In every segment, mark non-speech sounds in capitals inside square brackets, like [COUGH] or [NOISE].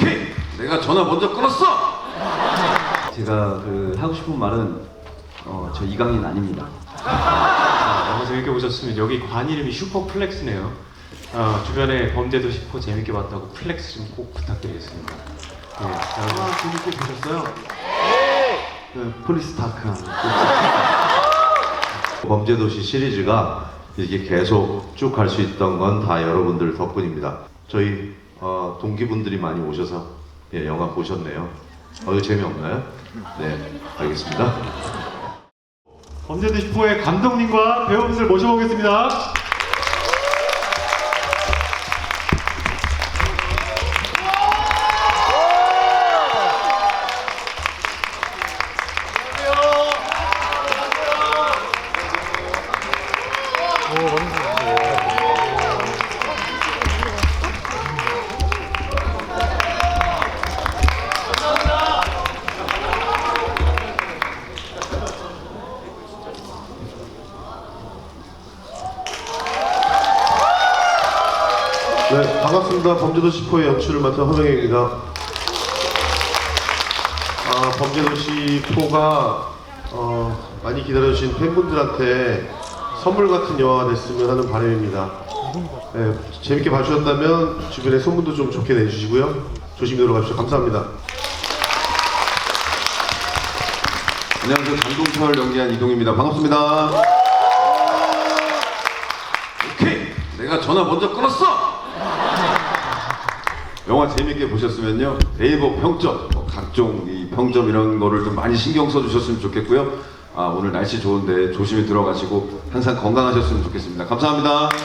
오케이. 내가 전화 먼저 끊었어. 제가 그 하고 싶은 말은 어, 저 이강인 아닙니다. 아, 영화 재밌게 보셨으면 여기 관 이름이 슈퍼플렉스네요. 어, 주변에 범죄도 싶고 재밌게 봤다고 플렉스 좀 꼭 부탁드리겠습니다. 네, 여러분 재밌게 보셨어요? 네, 폴리스 다크한. 범죄도시 시리즈가 이게 계속 쭉 갈 수 있던 건 다 여러분들 덕분입니다. 저희 어, 동기분들이 많이 오셔서 예, 영화 보셨네요. 어, 이거 재미없나요? 네, 알겠습니다. 범죄도 싶고의 감독님과 배우분들 모셔보겠습니다. 네, 반갑습니다. 범죄도시 4의 연출을 맡은 허명입니다. 아, 범죄도시 4가 어, 많이 기다려주신 팬분들한테 선물 같은 영화가 됐으면 하는 바람입니다. 네, 재밌게 봐주셨다면 주변에 소문도 좀 좋게 내주시고요. 조심히 들어가십시오. 감사합니다. 안녕하세요. 장동철 연기한 이동입니다. 반갑습니다. 오케이. 내가 전화 먼저 끊었어. 영화 재밌게 보셨으면요 네이버 평점, 뭐 각종 이 평점 이런 거를 좀 많이 신경 써주셨으면 좋겠고요. 아 오늘 날씨 좋은데 조심히 들어가시고 항상 건강하셨으면 좋겠습니다. 감사합니다. 네,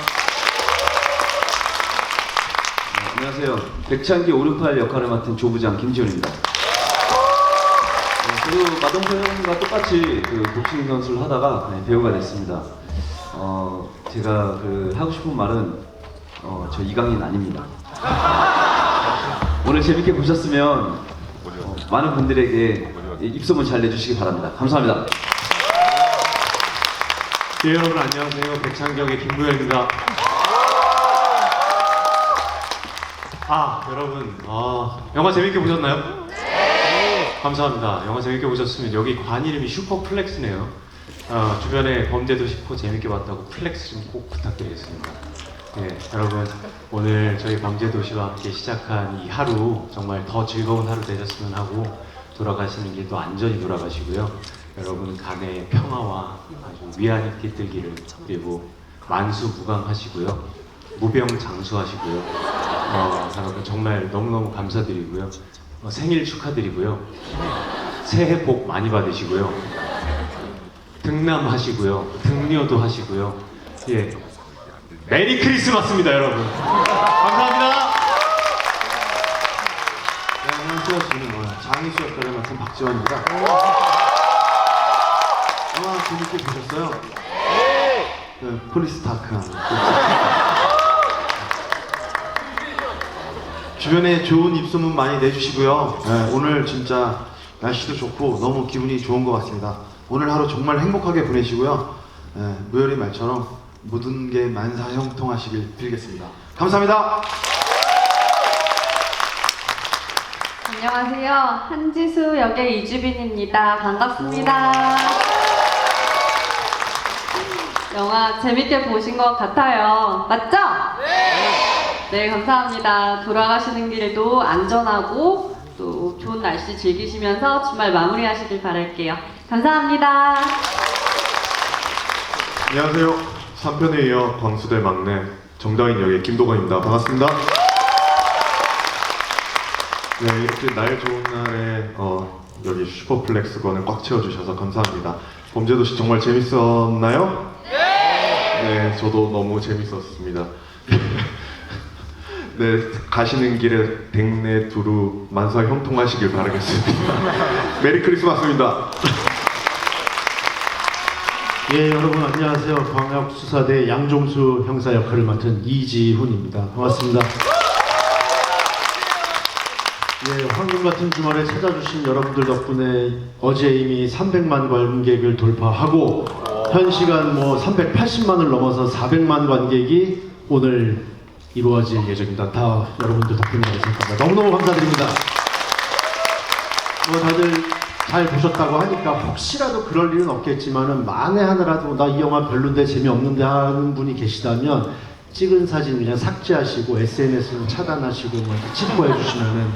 안녕하세요. 백창기 568 역할을 맡은 조부장 김지훈입니다. 네, 저도 마동석 형과 똑같이 그 복싱 선수를 하다가 네, 배우가 됐습니다. 어, 제가 그 하고 싶은 말은 어, 저 이강인 아닙니다. [LAUGHS] 오늘 재밌게 보셨으면 어, 많은 분들에게 입소문 잘 내주시기 바랍니다. 감사합니다. 네, 여러분 안녕하세요. 백창경의 김구현입니다. 아, 여러분, 아, 영화 재밌게 보셨나요? 네. 감사합니다. 영화 재밌게 보셨으면 여기 관 이름이 슈퍼플렉스네요. 어, 주변에 범죄도 싶고 재밌게 봤다고 플렉스 좀 꼭 부탁드리겠습니다. 네, 여러분 오늘 저희 범죄도시와 함께 시작한 이 하루 정말 더 즐거운 하루 되셨으면 하고 돌아가시는 길도 안전히 돌아가시고요. 여러분 간의 평화와 아주 위안이 깃들기를 그리고 만수무강하시고요. 무병장수하시고요. 어, 여러분 정말 너무너무 감사드리고요. 어, 생일 축하드리고요. 새해 복 많이 받으시고요. 등남하시고요. 등료도 하시고요. 예. 메리 크리스마스입니다, 여러분. 감사합니다. 네, 안녕하세요. 저는 뭐 장희수 역할을 맡은 박지원입니다. 영화 재밌게 보셨어요? 네, 폴리스 다크한. 주변에 좋은 입소문 많이 내주시고요. 네, 오늘 진짜 날씨도 좋고 너무 기분이 좋은 것 같습니다. 오늘 하루 정말 행복하게 보내시고요. 네, 무열의 말처럼 모든 게 만사형통하시길 빌겠습니다. 감사합니다. 안녕하세요. 한지수 역의 이주빈입니다. 반갑습니다. 영화 재밌게 보신 것 같아요. 맞죠? 네! 네, 감사합니다. 돌아가시는 길도 안전하고 또 좋은 날씨 즐기시면서 주말 마무리하시길 바랄게요. 감사합니다. 안녕하세요. 3편에 이어 광수대 막내 정다인 역의 김도건입니다. 반갑습니다. 네, 이렇게 날 좋은 날에 어, 여기 슈퍼플렉스건을 꽉 채워주셔서 감사합니다. 범죄도시 정말 재밌었나요? 네! 네, 저도 너무 재밌었습니다. [LAUGHS] 네, 가시는 길에 백내 두루 만사 형통하시길 바라겠습니다. [LAUGHS] 메리 크리스마스입니다. 예, 여러분 안녕하세요. 광역 수사대 양종수 형사 역할을 맡은 이지훈입니다. 반갑습니다. 예, 황금 같은 주말에 찾아주신 여러분들 덕분에 어제 이미 300만 관객을 돌파하고 현 시간 뭐 380만을 넘어서 400만 관객이 오늘 이루어질 예정입니다. 다 여러분들 덕분이라고 생각합니다. 너무너무 감사드립니다. 뭐 다들 잘 보셨다고 하니까 혹시라도 그럴 일은 없겠지만은 만에 하나라도 나 이 영화 별론데 재미없는데 하는 분이 계시다면 찍은 사진 그냥 삭제하시고 SNS는 차단하시고 뭐 이렇게 치부해 주시면은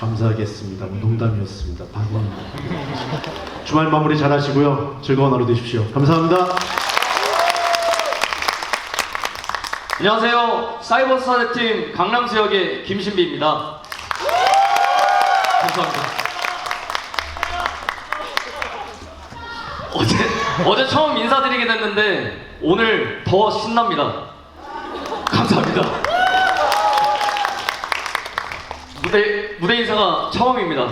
감사하겠습니다. 뭐 농담이었습니다. 바로 주말 마무리 잘 하시고요. 즐거운 하루 되십시오. 감사합니다. 안녕하세요. 사이버 스타드팀 강남수 역의 김신비입니다. 감사합니다. 어제, 어제 처음 인사드리게 됐는데 오늘 더 신납니다. 감사합니다. 무대, 무대 인사가 처음입니다.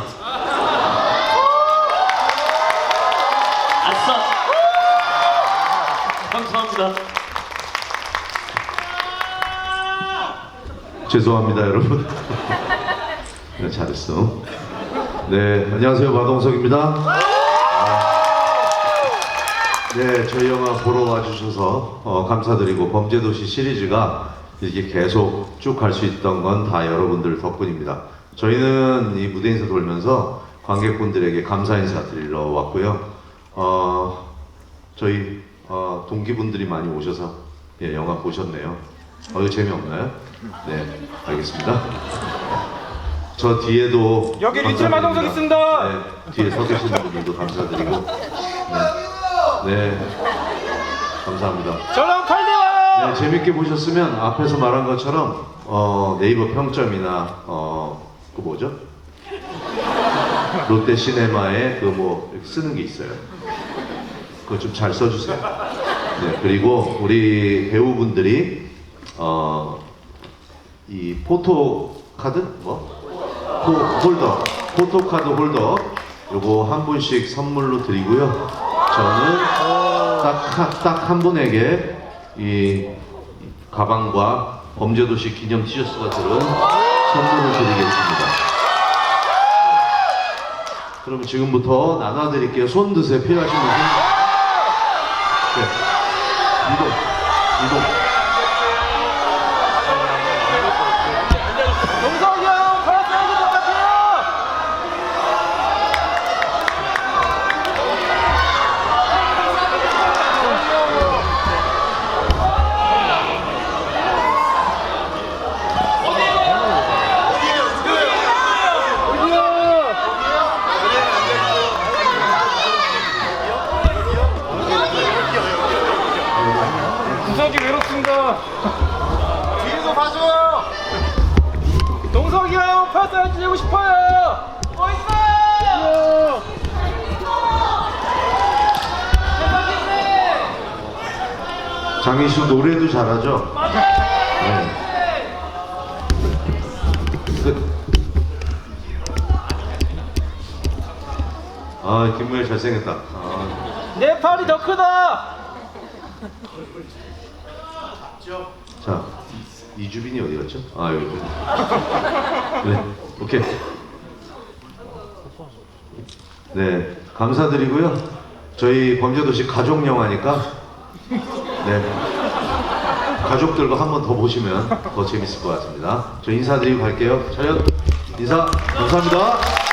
아싸! 감사합니다. 죄송합니다, 여러분. 네, [LAUGHS] 잘했어. 네, 안녕하세요, 마동석입니다. 아, 네, 저희 영화 보러 와주셔서 어, 감사드리고 범죄도시 시리즈가 이게 계속 쭉 갈 수 있던 건 다 여러분들 덕분입니다. 저희는 이 무대 인사 돌면서 관객분들에게 감사 인사 드리러 왔고요. 어, 저희 어, 동기분들이 많이 오셔서 예, 영화 보셨네요. 어, 이거 재미없나요? 네, 알겠습니다. 저 뒤에도 여기 리틀 감사드립니다. 마동석 있습니다. 네, 뒤에 서 계시는 분들도 감사드리고 네, 네 감사합니다. 저랑 칼대와 네, 재밌게 보셨으면 앞에서 말한 것처럼 어, 네이버 평점이나 어, 그 뭐죠? 롯데 시네마에 그 뭐 쓰는 게 있어요. 그거 좀 잘 써주세요. 네, 그리고 우리 배우분들이 어, 이 포토 카드 뭐 포, 홀더 포토 카드 홀더 요거 한 분씩 선물로 드리고요. 저는 딱 딱 한 분에게 이 가방과 범죄도시 기념 티셔츠가 들은 선물을 드리겠습니다. 그러면 지금부터 나눠드릴게요. 손 드세요. 필요하신 분. 손. 네. 이동. 이동. 형 파스타 지내고 싶어요. 멋있어요. 장희수 노래도 잘하죠? 네. 끝. 아, 김무열 잘생겼다. 아, 내 팔이 더 크다. 자, 이- 이주빈이 어디 갔죠? 아, 여기. [LAUGHS] 네, 오케이. 네, 감사드리고요. 저희 범죄도시 가족 영화니까, 네. 가족들과 한 번 더 보시면 더 재밌을 것 같습니다. 저 인사드리고 갈게요. 차렷 인사 감사합니다.